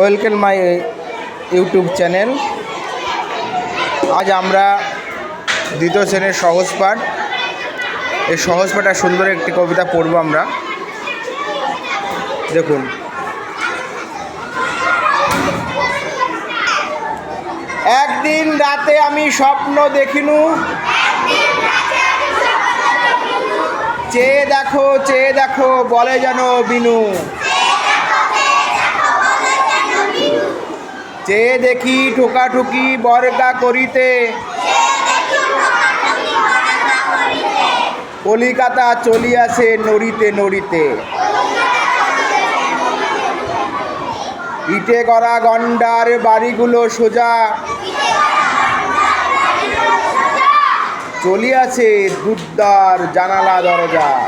Welcome my YouTube channel. আজ আমরা দ্বিতীয় শ্রেণির সহজ পাঠ। এই সহজ পাঠ আর সুন্দর একটি কবিতা পড়ব আমরা। দেখুন। একদিন রাতে আমি স্বপ্ন দেখিনু। চেয়ে দেখো চেয়ে দেখো, বলে যেন বিনু। চেয়ে দেখি ঠোকাঠুকি বর্গা করিতে। কলিকাতা চলিয়াছে নড়িতে নড়িতে। ইটে করা গন্ডার বাড়িগুলো সোজা। চলিয়াছে দুর্দার জানালা দরজা।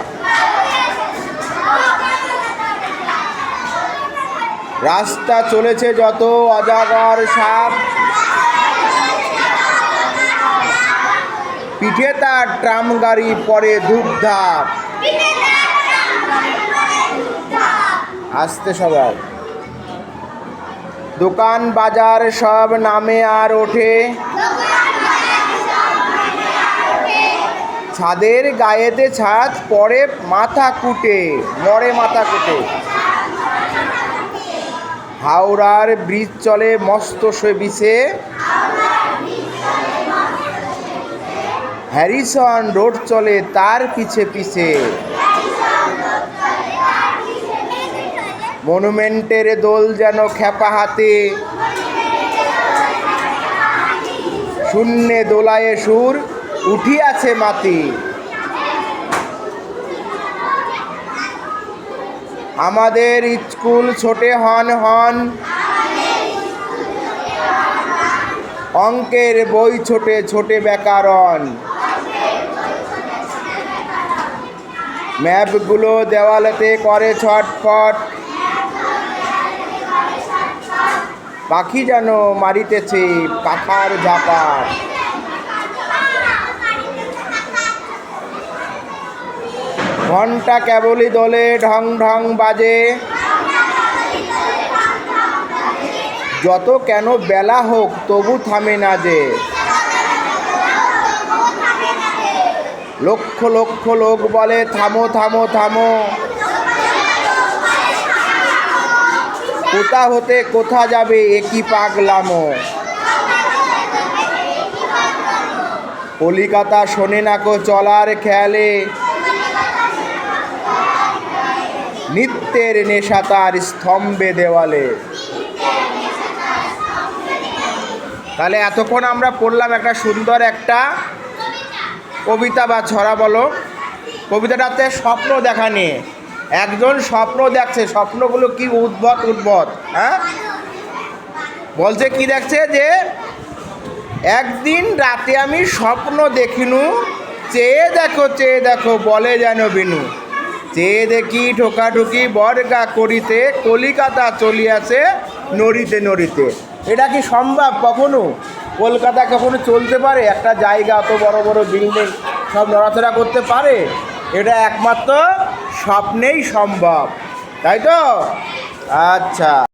রাস্তা চলেছে যত অজাগর সাপ। পিঠে তার ট্রাম গাড়ি পরে ধূপধাপ। আসতে সবাই। দোকান বাজার সব নামে আর ওঠে। ছাদের গায়েতে ছাদ পরে মাথা কুটে মরে মাথা কুটে। হাওড়ার ব্রিজ চলে, মস্ত বিছে হ্যারিসন রোড চলে, তার পিছে পিছে। মনুমেন্টের দোল যেন খেপা হাতে। শূন্যে দোলায়ে সুর, উঠিয়াছে মাতি আমাদের স্কুল ছোটে হন হন। অঙ্কের বই ছোটে ছোটে ব্যাকরণ। ম্যাপগুলো দেওয়ালেতে করে ছটফট। পাখি যেন মারিতেছে পাখার ঝাপার ঘণ্টা কেবলই দোলে ঢং ঢং বাজে। যত কেন বেলা হোক, তবু থামে না যে। লক্ষ লক্ষ লোক বলে, থামো থামো থামো। কোথা হতে কোথা যাবে একই পাগলামো? কলিকাতা শোনে না কো চলার খেয়ালে। নিত্যের নেশা তার স্তম্ভে দেওয়ালে। তাহলে এতক্ষণ আমরা পড়লাম একটা সুন্দর একটা কবিতা বা ছড়া বলো। কবিতাটাতে স্বপ্ন দেখা নিয়ে। একজন স্বপ্ন দেখছে, স্বপ্নগুলো কি উদ্ভট উদ্ভট হ্যাঁ? বলছে কি দেখছে যে, একদিন রাতে আমি স্বপ্ন দেখিনু, চেয়ে দেখো চেয়ে দেখো, বলে যেন বিনু। চেয়ে দেখি ঠোকাঠুকি বর্গা করিতে কলিকাতা চলিয়াছে নড়িতে নড়িতে। এটা কি সম্ভব কখনো? কলকাতা কখনো চলতে পারে? একটা জায়গা অত বড় বড় বিল্ডিং সব নড়াচড়া করতে পারে? এটা একমাত্র স্বপ্নেই সম্ভব। তাই তো? আচ্ছা।